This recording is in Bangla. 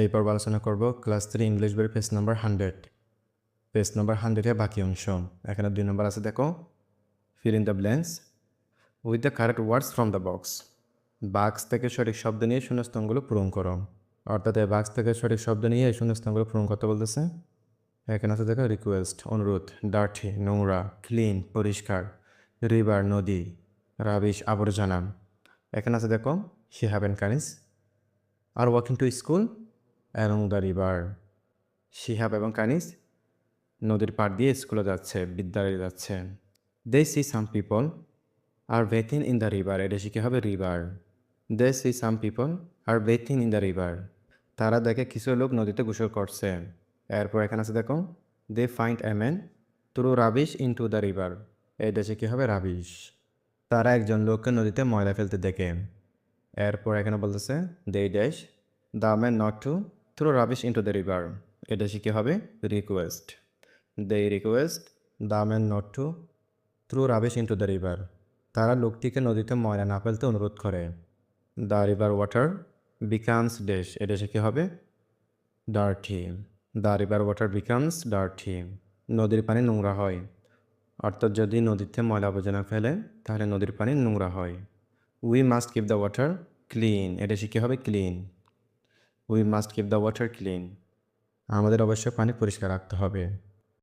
এই পর্ব আলোচনা করব ক্লাস থ্রি ইংলিশ বইয়ের page number hundred. Page number হান্ড্রেডের বাকি অংশ। এখানে দুই নম্বর আছে, দেখো। Fill in the blanks with the correct words from the box বাক্স থেকে সঠিক শব্দ নিয়ে শূন্যস্থানগুলো পূরণ করো। অর্থাৎ এই বাক্স থেকে সঠিক শব্দ নিয়ে এই শূন্যস্থানগুলো পূরণ করতে বলতেছে। এখানে আছে, দেখো রিকোয়েস্ট অনুরোধ ডার্টি নোংরা ক্লিন পরিষ্কার রিভার নদী রাবিশ আবর্জনা। এখানে আছে, দেখো she haven Kanis are walking to school along the river Shihab এবং কানিস নদীর পাড় দিয়ে স্কুলে যাচ্ছে, বিদ্যালয়ে যাচ্ছে। They see some people are bathing in the river এটা শিখে হবে river they see some people are bathing in the river তারা দেখে কিছু লোক নদীতে গোসল করছে। এরপর এখানে আছে দেখো they find a man throw rubbish into the river এটা শিখে হবে রাবিশ তারা একজন লোককে নদীতে ময়লা ফেলতে দেখে। এরপর এখানে বলতেছে they dash the man not to throw rubbish into the river এটা শিখে হবে request they request the man not to throw rubbish into the river তারা লোকটিকে নদীতে ময়লা না ফেলতে অনুরোধ করে। The river water becomes dash এটা শিখে হবে dirty the river water becomes dirty নদীর পানি নোংরা হয়। অর্থাৎ যদি নদীতে ময়লা আবর্জনা ফেলে, তাহলে নদীর পানি নোংরা হয়। We must keep the water clean এটা শিখে হবে clean we must keep the water clean আমাদের অবশ্যই পানি পরিষ্কার রাখতে হবে।